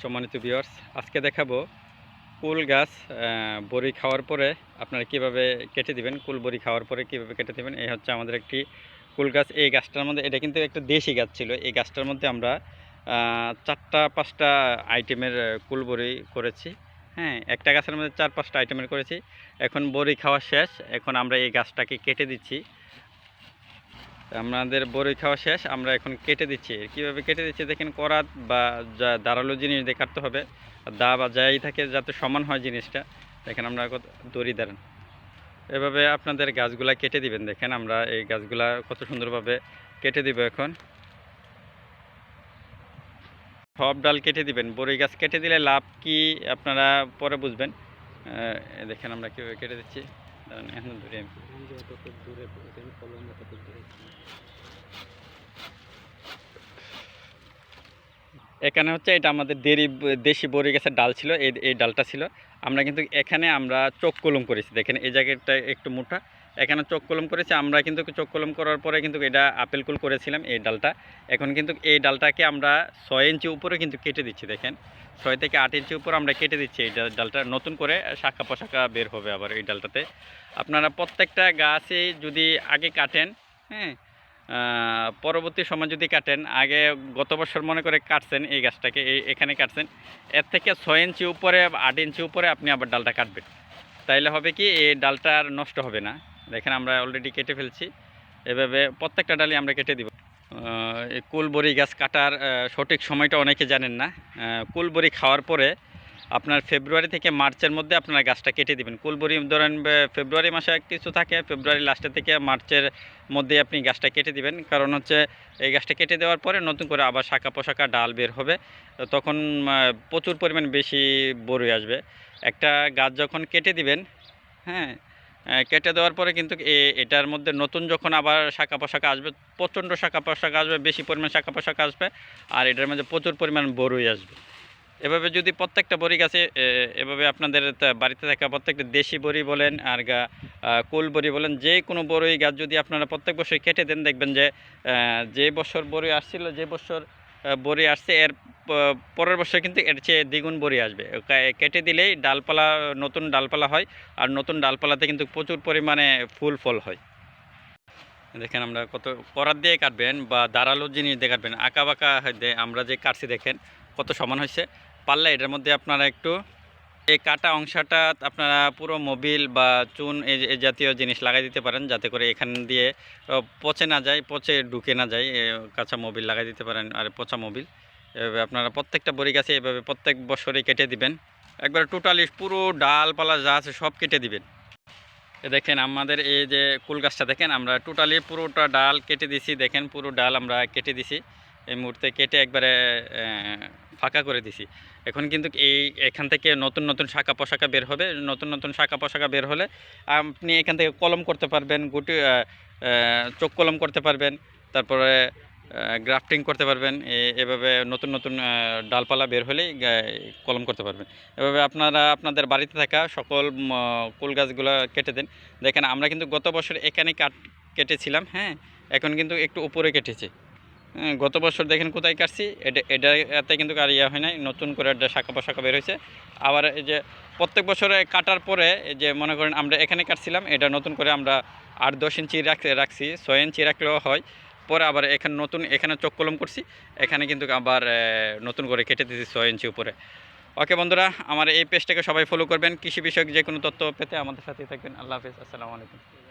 সম্মানিত ভিউয়ার্স আজকে দেখাবো কুল গাছ বড়ি খাওয়ার পরে আপনারা কীভাবে কেটে দিবেন, কুল বড়ি খাওয়ার পরে কীভাবে কেটে দিবেন, এই হচ্ছে আমাদের একটি কুল গাছ। এই গাছটার মধ্যে, এটা কিন্তু একটা দেশি গাছ ছিল, এই গাছটার মধ্যে আমরা চারটা পাঁচটা আইটেমের কুল বড়ি করেছি। হ্যাঁ একটা গাছের মধ্যে চার পাঁচটা আইটেমের করেছি। এখন বড়ি খাওয়া শেষ, এখন আমরা এই গাছটাকে কেটে দিচ্ছি। আমাদের বড়ি খাওয়া শেষ, আমরা এখন কেটে দিচ্ছি। কীভাবে কেটে দিচ্ছি দেখেন, করাত বা যা দাঁড়াল জিনিস কাটতে হবে। দা বা যাই থাকে, যাতে সমান হয় জিনিসটা। দেখেন, আমরা কত দড়ি দাঁড়ান এভাবে আপনাদের গাছগুলা কেটে দিবেন। দেখেন, আমরা এই গাছগুলা কত সুন্দরভাবে কেটে দিব এখন। সব ডাল কেটে দিবেন। বড়ি গাছ কেটে দিলে লাভ কি আপনারা পরে বুঝবেন। দেখেন, আমরা কীভাবে কেটে দিচ্ছি। এখন ধরি এখানে হচ্ছে এটা আমাদের দেরি, দেশি বড়ি গাছের ডাল ছিল, এই এই ডালটা ছিল। আমরা কিন্তু এখানে আমরা চোখ কলম করেছি। দেখেন, এই জায়গাটা একটু মোটা। এখানে চোখ কলম করেছি, আমরা কিন্তু চোখ কলম করার পরে কিন্তু এটা আপেল কুল করেছিলাম, এই ডালটা। এখন কিন্তু এই ডালটাকে আমরা ছয় ইঞ্চি উপরে কিন্তু কেটে দিচ্ছি, দেখেন। ছয় থেকে আট ইঞ্চি উপর আমরা কেটে দিচ্ছি এই ডালটা। নতুন করে শাখা পোশাখা বের হবে আবার এই ডালটাতে। আপনারা প্রত্যেকটা গাছে যদি আগে কাটেন হ্যাঁ পরবর্তী সময় যদি কাটেন, আগে গত বছর মনে করে কাটছেন এই গাছটাকে, এই এখানে কাটছেন, এর থেকে ছয় ইঞ্চি উপরে, আট ইঞ্চি উপরে আপনি আবার ডালটা কাটবেন। তাইলে হবে কি, এই ডালটা আর নষ্ট হবে না। দেখেন আমরা অলরেডি কেটে ফেলছি। এভাবে প্রত্যেকটা ডালই আমরা কেটে দিব। কুলবরি গাছ কাটার সঠিক সময়টা অনেকে জানেন না। কুলবরি খাওয়ার পরে আপনার ফেব্রুয়ারি থেকে মার্চের মধ্যে আপনারা গাছটা কেটে দিবেন। কুলবরি ধরেন ফেব্রুয়ারি মাসে কিছু থাকে, ফেব্রুয়ারি লাস্টের থেকে মার্চের মধ্যে আপনি গাছটা কেটে দিবেন। কারণ হচ্ছে, এই গাছটা কেটে দেওয়ার পরে নতুন করে আবার শাখা পোশাকা ডাল বের হবে, তখন প্রচুর পরিমাণ বেশি বড়ই আসবে। একটা গাছ যখন কেটে দিবেন হ্যাঁ কেটে দেওয়ার পরে কিন্তু এটার মধ্যে নতুন যখন আবার শাখা পোশাকা আসবে, প্রচণ্ড শাখা পোশাকা আসবে, বেশি পরিমাণ শাখা পোশাকা আসবে, আর এটার মধ্যে প্রচুর পরিমাণ বড়ই আসবে। এভাবে যদি প্রত্যেকটা বড়ি গাছে এভাবে আপনাদের বাড়িতে থাকা প্রত্যেকটা দেশি বড়ি বলেন আর গা কুল বড়ি বলেন, যে কোনো বড়ই গাছ যদি আপনারা প্রত্যেক বছর কেটে দেন, দেখবেন যে যে বছর বড়ি আসছিল, যে বছর বড়ি আসছে, এর পরের বছর কিন্তু এর চেয়ে দ্বিগুণ বড়ি আসবে। কেটে দিলেই ডালপালা, নতুন ডালপালা হয় আর নতুন ডালপালাতে কিন্তু প্রচুর পরিমাণে ফুল ফল হয়। দেখেন আমরা কত করার দিয়ে কাটবেন বা দাঁড়াল জিনিস দিয়ে কাটবেন, আঁকা বাঁকা আমরা যে কাটছি দেখেন কত সমান হয়েছে। পারলে এটার মধ্যে আপনারা একটু এই কাটা অংশটা আপনারা পুরো মোবিল বা চুন এই জাতীয় জিনিস লাগাই দিতে পারেন, যাতে করে এখান দিয়ে পচে না যায়, পচে ঢুকে না যায় কাঁচা মোবিল লাগাই দিতে পারেন, আর পচা মোবিল। এভাবে আপনারা প্রত্যেকটা বড়ি গাছে এভাবে প্রত্যেক বছরই কেটে দিবেন। একবার টোটালি পুরো ডালপালা যা আছে সব কেটে দিবেন। দেখেন আমাদের এই যে কুল গাছটা দেখেন, আমরা টোটালি পুরোটা ডাল কেটে দিছি, দেখেন পুরো ডাল আমরা কেটে দিছি। এই মুহূর্তে কেটে একবারে ফাঁকা করে দিছি। এখন কিন্তু এই এখান থেকে নতুন নতুন শাখা পোশাকা বের হবে। নতুন নতুন শাখা পোশাকা বের হলে আপনি এখান থেকে কলম করতে পারবেন, গুটি চোখ কলম করতে পারবেন, তারপরে গ্রাফটিং করতে পারবেন এভাবে নতুন নতুন ডালপালা বের হলেই কলম করতে পারবেন। এভাবে আপনারা, আপনাদের বাড়িতে থাকা সকল কুল গাছগুলো কেটে দেন। দেখেন, আমরা কিন্তু গত বছর এখানে কাট, কেটেছিলাম হ্যাঁ? এখন কিন্তু একটু উপরে কেটেছি। গত বছর দেখেন কোথায় কাটছি? এটা এটা এতে কিন্তু আর ইয়ে হয় নাই, নতুন করে একটা শাখা পোশাকা বের হয়েছে। আবার এই যে প্রত্যেক বছরে কাটার পরে যে মনে করেন আমরা এখানে কাটছিলাম, এটা নতুন করে আমরা আট দশ ইঞ্চি রাখ রাখছি, ছয় ইঞ্চি রাখলেও হয়। পরে আবার এখানে নতুন এখানে চোখ কলম করছি, এখানে কিন্তু আবার নতুন করে কেটে দিয়েছি ছয় ইঞ্চি উপরে। ওকে বন্ধুরা, আমার এই পেজটাকে সবাই ফলো করবেন। কৃষি বিষয়ক যে কোনো তথ্য পেতে আমাদের সাথেই থাকবেন। আল্লাহ হাফিজ, আসসালামু আলাইকুম।